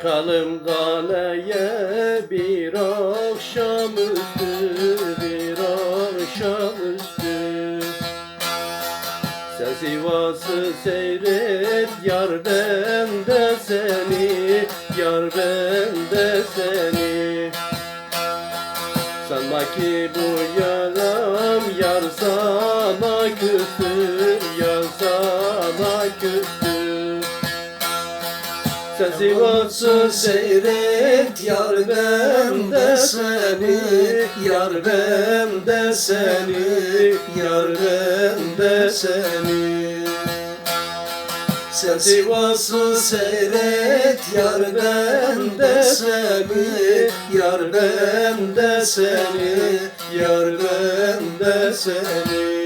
Çıkalım galeye bir akşamüstü bir akşamüstü Sen Sivas'ı seyret yar ben de seni yar ben de seni. Sanma ki bu yaram yar sana küstür Sen Sivas'ı seyret yar ben de seni Yar ben de seni Yar ben de seni. Sen Sivas'ı seyret yar ben de seni Yar ben de seni Yar ben de seni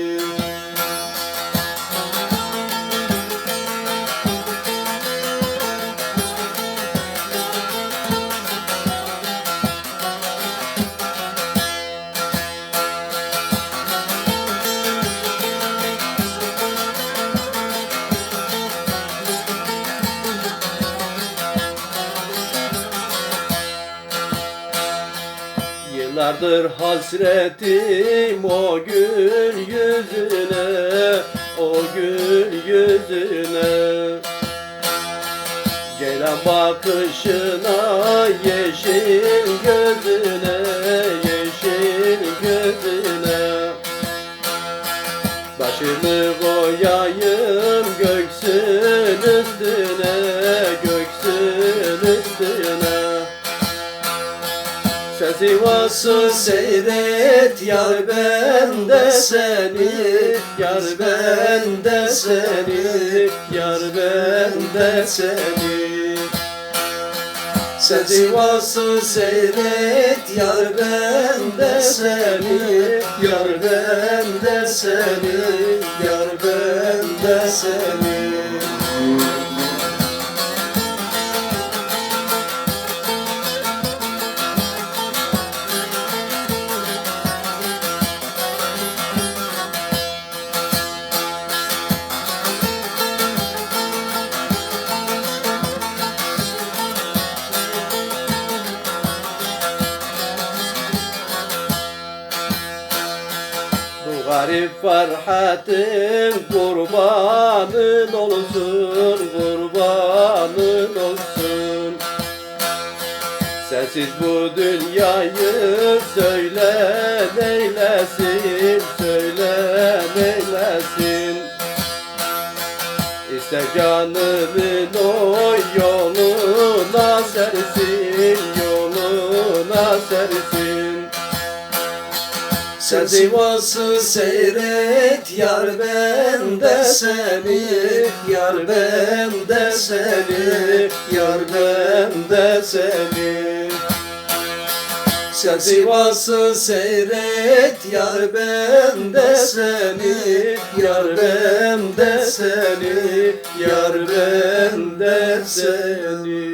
Yıllardır hasretim o gül yüzüne O gül yüzüne. Gelen bakışına yeşil gözüne Yeşil gözüne. Başımı koyayım göksün üstüne Göksün üstüne Sivas'ı seyret yar ben de seni Yar ben de seni Yar ben de seni. Sen Sivas'ı seyret yar ben de seni Yar ben de seni Yar ben de seni Bu garip farhatın kurbanın olsun, kurbanın olsun. Sensiz bu dünyayı söyle neylesin, söyle neylesin. İster canımın o yoluna sersin, yoluna sersin. Sen Sivas'ı seyret yar ben de seni Yar ben de seni Yar ben de seni. Sen Sivas'ı seyret yar ben de seni Yar ben de seni Yar ben de seni